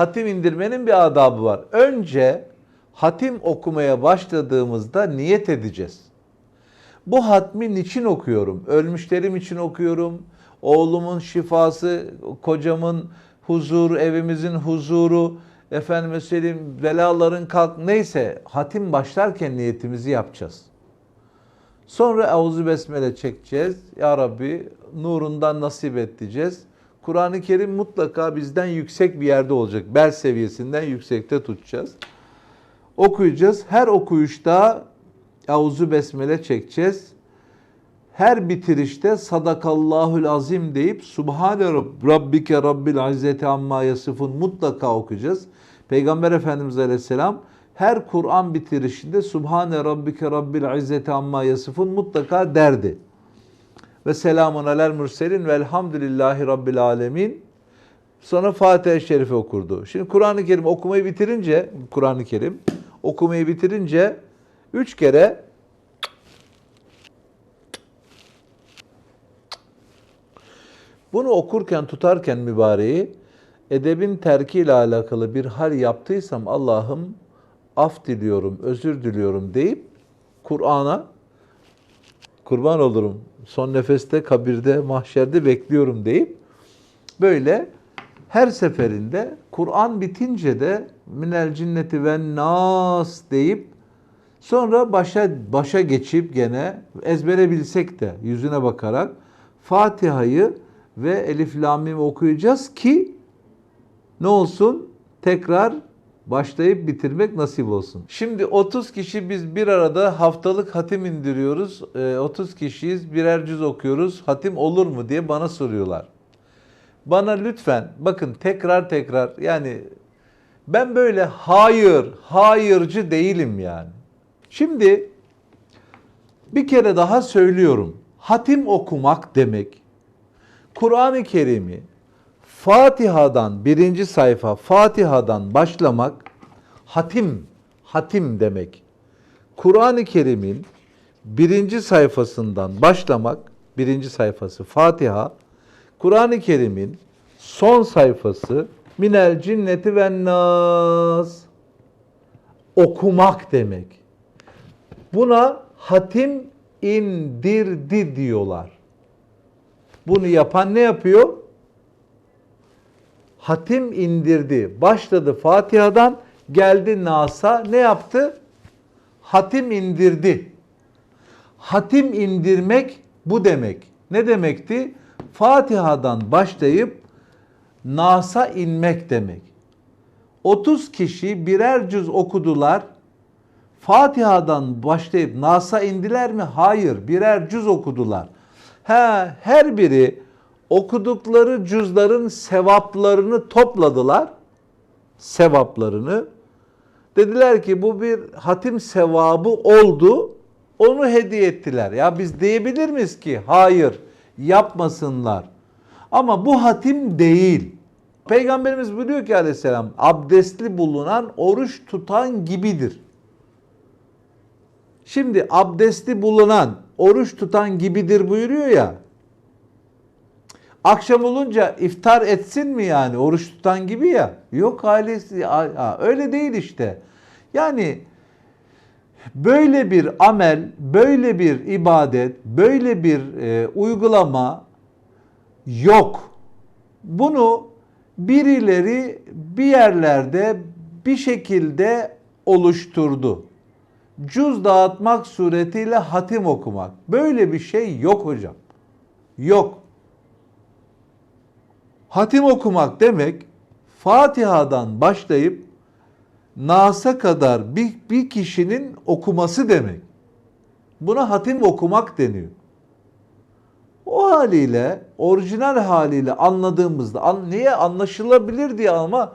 hatim indirmenin bir adabı var. Önce hatim okumaya başladığımızda niyet edeceğiz. Bu hatmi niçin okuyorum? Ölmüşlerim için okuyorum. Oğlumun şifası, kocamın huzuru, evimizin huzuru, efendime söyleyeyim belaların kalk neyse hatim başlarken niyetimizi yapacağız. Sonra Euzu Besmele çekeceğiz. Ya Rabbi nurundan nasip et diyeceğiz. Kur'an-ı Kerim mutlaka bizden yüksek bir yerde olacak. Bel seviyesinden yüksekte tutacağız. Okuyacağız. Her okuyuşta Euzu Besmele çekeceğiz. Her bitirişte sadakallahul azim deyip Subhane Rabb- Rabbike Rabbil İzzeti Amma Yasifun mutlaka okuyacağız. Peygamber Efendimiz Aleyhisselam her Kur'an bitirişinde Subhane Rabbike Rabbil İzzeti Amma Yasifun mutlaka derdi. Ve selamun alel mürselin velhamdülillahi Rabbil Alemin. Sonra Fatiha-i Şerife okurdu. Şimdi Kur'an-ı Kerim okumayı bitirince, Kur'an-ı Kerim okumayı bitirince üç kere Bunu okurken tutarken mübareği edebin terkiyle alakalı bir hal yaptıysam Allah'ım af diliyorum, özür diliyorum deyip Kur'an'a kurban olurum. Son nefeste, kabirde, mahşerde bekliyorum deyip böyle her seferinde Kur'an bitince de minel cinneti ve nas deyip sonra başa başa geçip gene ezbere bilsek de yüzüne bakarak Fatiha'yı ve Elif Lam Mim okuyacağız ki ne olsun? Tekrar başlayıp bitirmek nasip olsun. Şimdi 30 kişi biz bir arada haftalık hatim indiriyoruz. Ee, 30 kişiyiz, birer cüz okuyoruz. Hatim olur mu diye bana soruyorlar. Bana lütfen bakın tekrar tekrar yani ben böyle hayır, hayırcı değilim yani. Şimdi bir kere daha söylüyorum. Hatim okumak demek Kur'an-ı Kerim'i Fatiha'dan birinci sayfa Fatiha'dan başlamak hatim, hatim demek. Kur'an-ı Kerim'in birinci sayfasından başlamak, birinci sayfası Fatiha, Kur'an-ı Kerim'in son sayfası minel cinneti ve nas okumak demek. Buna hatim indirdi diyorlar. Bunu yapan ne yapıyor? Hatim indirdi. Başladı Fatiha'dan geldi Nas'a ne yaptı? Hatim indirdi. Hatim indirmek bu demek. Ne demekti? Fatiha'dan başlayıp Nas'a inmek demek. 30 kişi birer cüz okudular. Fatiha'dan başlayıp Nas'a indiler mi? Hayır, birer cüz okudular. Ha, her biri okudukları cüzların sevaplarını topladılar. Sevaplarını. Dediler ki bu bir hatim sevabı oldu. Onu hediye ettiler. Ya biz diyebilir miyiz ki hayır yapmasınlar. Ama bu hatim değil. Peygamberimiz buyuruyor ki aleyhisselam abdestli bulunan oruç tutan gibidir. Şimdi abdestli bulunan oruç tutan gibidir buyuruyor ya. Akşam olunca iftar etsin mi yani oruç tutan gibi ya? Yok ailesi öyle değil işte. Yani böyle bir amel, böyle bir ibadet, böyle bir e, uygulama yok. Bunu birileri bir yerlerde bir şekilde oluşturdu. Cüz dağıtmak suretiyle hatim okumak. Böyle bir şey yok hocam. Yok. Hatim okumak demek Fatiha'dan başlayıp Nas'a kadar bir, bir kişinin okuması demek. Buna hatim okumak deniyor. O haliyle, orijinal haliyle anladığımızda, an, niye anlaşılabilir diye ama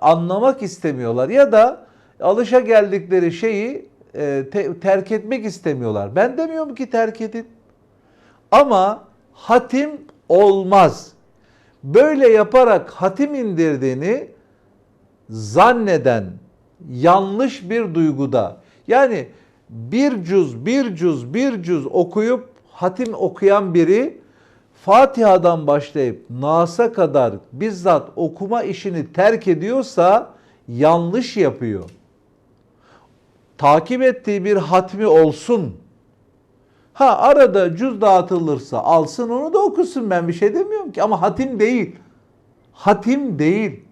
anlamak istemiyorlar. Ya da alışa geldikleri şeyi e, te, terk etmek istemiyorlar. Ben demiyorum ki terk edin. Ama hatim olmaz. Böyle yaparak hatim indirdiğini zanneden yanlış bir duyguda. Yani bir cüz, bir cüz, bir cüz okuyup hatim okuyan biri Fatiha'dan başlayıp Nas'a kadar bizzat okuma işini terk ediyorsa yanlış yapıyor. Takip ettiği bir hatmi olsun. Ha arada cüz dağıtılırsa alsın onu da okusun ben bir şey demiyorum ki ama hatim değil. Hatim değil.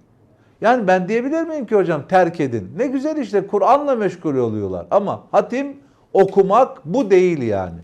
Yani ben diyebilir miyim ki hocam terk edin. Ne güzel işte Kur'an'la meşgul oluyorlar ama hatim okumak bu değil yani.